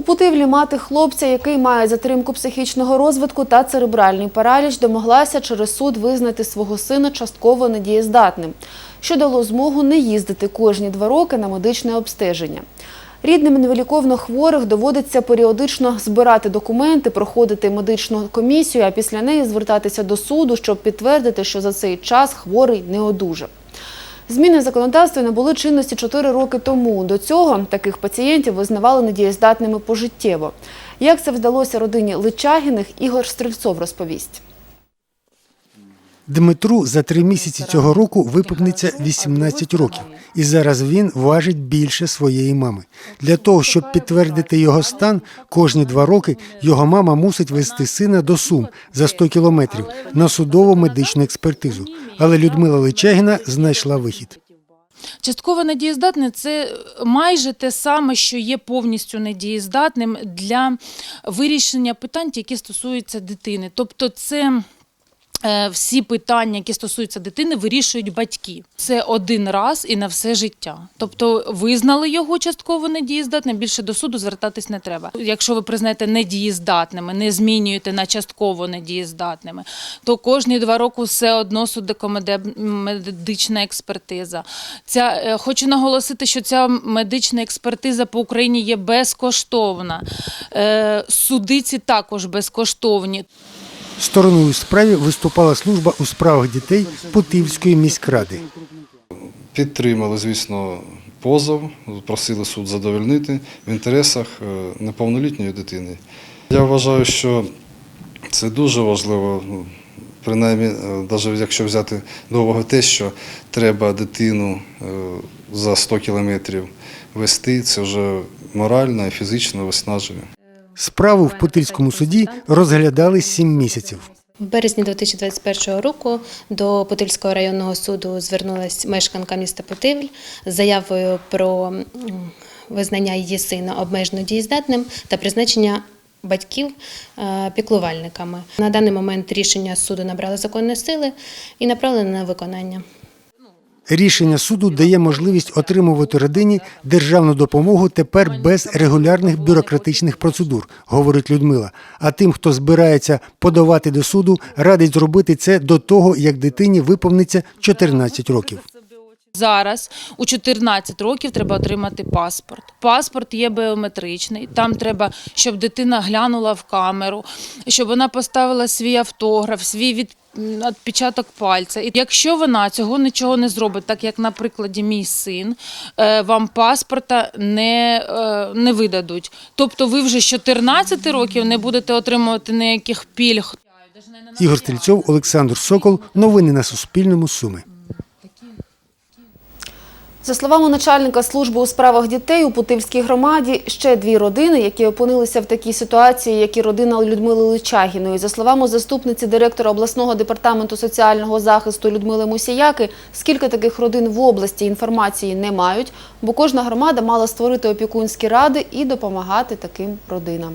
У Путивлі мати хлопця, який має затримку психічного розвитку та церебральний параліч, домоглася через суд визнати свого сина частково недієздатним, що дало змогу не їздити кожні два роки на медичне обстеження. Рідним невиліковно хворих доводиться періодично збирати документи, проходити медичну комісію, а після неї звертатися до суду, щоб підтвердити, що за цей час хворий не одужав. Зміни в законодавстві набули чинності 4 роки тому. До цього таких пацієнтів визнавали недієздатними пожиттєво. Як це вдалося родині Личагіних, Ігор Стрельцов розповість. Дмитру за три місяці цього року виповниться 18 років, і зараз він важить більше своєї мами. Для того, щоб підтвердити його стан, кожні два роки його мама мусить вести сина до Сум за 100 кілометрів на судову медичну експертизу. Але Людмила Личагіна знайшла вихід. Частково недієздатне це майже те саме, що є повністю недієздатним для вирішення питань, які стосуються дитини. Тобто, це. Е, Всі питання, які стосуються дитини, вирішують батьки. Це один раз і на все життя. Тобто визнали його частково недієздатним, більше до суду звертатись не треба. Якщо ви признаєте недієздатними, не змінюєте на частково недієздатними, то кожні два роки все одно судико-медична експертиза. Ця е, хочу наголосити, що ця медична експертиза по Україні є безкоштовна. Е, Судиці також безкоштовні. Стороною у справі виступала служба у справах дітей Путивської міськради. Підтримали, звісно, позов, просили суд задовольнити в інтересах е, неповнолітньої дитини. Я вважаю, що це дуже важливо, ну, принаймні, навіть якщо взяти до уваги те, що треба дитину е, за 100 кілометрів вести, це вже морально і фізично виснажує. Справу в Путильському суді розглядали сім місяців. В березні 2021 року до Путильського районного суду звернулася мешканка міста Путивль з заявою про визнання її сина обмежено дієздатним та призначення батьків е, піклувальниками. На даний момент рішення суду набрало законної сили і направлено на виконання. Рішення суду дає можливість отримувати родині державну допомогу тепер без регулярних бюрократичних процедур, говорить Людмила. А тим, хто збирається подавати до суду, радить зробити це до того, як дитині виповниться 14 років. Зараз у 14 років треба отримати паспорт. Паспорт є біометричний. Там треба, щоб дитина глянула в камеру, щоб вона поставила свій автограф, свій Відпечаток пальця. І якщо вона цього нічого не зробить, так як, на прикладі, мій син, е, вам паспорта не, е, не видадуть. Тобто ви вже з 14 років не будете отримувати ніяких пільг. Ігор Стрільцов, Олександр Сокол. Новини на Суспільному. Суми. За словами начальника служби у справах дітей у Путивській громаді, ще дві родини, які опинилися в такій ситуації, як і родина Людмили Личагіної. За словами заступниці директора обласного департаменту соціального захисту Людмили Мусіяки, скільки таких родин в області інформації не мають, бо кожна громада мала створити опікунські ради і допомагати таким родинам.